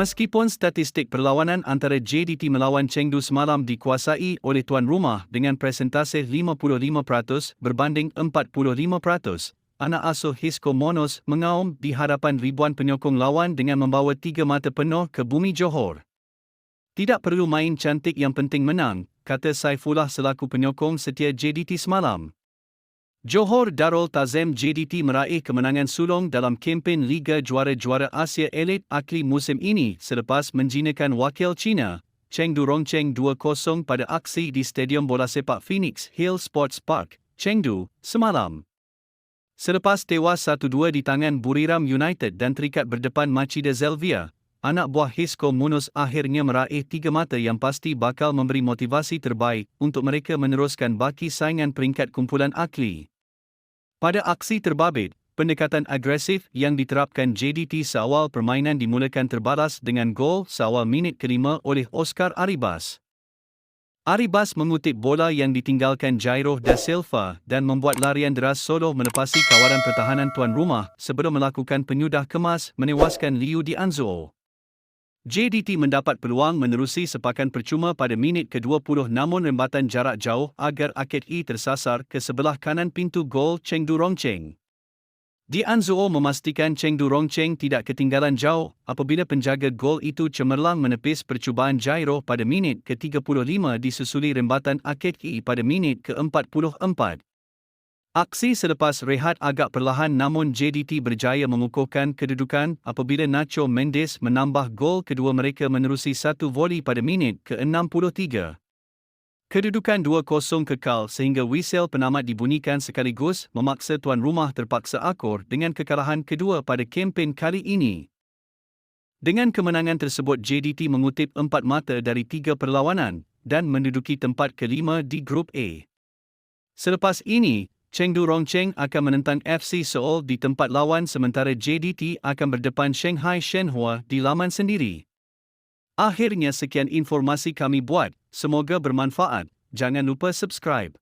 Meskipun statistik perlawanan antara JDT melawan Chengdu semalam dikuasai oleh tuan rumah dengan presentase 55% berbanding 45%, anak asuh Hisco Monos mengaum di hadapan ribuan penyokong lawan dengan membawa tiga mata penuh ke bumi Johor. Tidak perlu main cantik yang penting menang, kata Saifullah selaku penyokong setia JDT semalam. Johor Darul Tazem JDT meraih kemenangan sulung dalam kempen Liga Juara-Juara Asia Elit Akli musim ini selepas menjinakan wakil China, Chengdu Rongcheng 2-0 pada aksi di Stadium Bola Sepak Phoenix Hill Sports Park, Chengdu, semalam. Selepas tewas 1-2 di tangan Buriram United dan terikat berdepan Machida Zelvia, anak buah Hisco Munus akhirnya meraih tiga mata yang pasti bakal memberi motivasi terbaik untuk mereka meneruskan baki saingan peringkat kumpulan Akli. Pada aksi terbabit, pendekatan agresif yang diterapkan JDT seawal permainan dimulakan terbalas dengan gol seawal minit kelima oleh Oscar Aribas. Aribas mengutip bola yang ditinggalkan Jairo da Silva dan membuat larian deras solo menepasi kawalan pertahanan tuan rumah sebelum melakukan penyudah kemas menewaskan Liu Di Anzuo. JDT mendapat peluang menerusi sepakan percuma pada minit ke-20 namun rembatan jarak jauh agar Akid E tersasar ke sebelah kanan pintu gol Chengdu Rongcheng. Di Anzuo memastikan Chengdu Rongcheng tidak ketinggalan jauh apabila penjaga gol itu cemerlang menepis percubaan Jairo pada minit ke-35 disusuli rembatan Akid E pada minit ke-44. Aksi selepas rehat agak perlahan namun JDT berjaya mengukuhkan kedudukan apabila Nacho Mendes menambah gol kedua mereka menerusi satu voli pada minit ke-63. Kedudukan 2-0 kekal sehingga whistle penamat dibunyikan sekaligus memaksa tuan rumah terpaksa akur dengan kekalahan kedua pada kempen kali ini. Dengan kemenangan tersebut JDT mengutip empat mata dari tiga perlawanan dan menduduki tempat kelima di Grup A. Selepas ini, Chengdu Rongcheng akan menentang FC Seoul di tempat lawan sementara JDT akan berdepan Shanghai Shenhua di laman sendiri. Akhirnya sekian informasi kami buat, semoga bermanfaat. Jangan lupa subscribe.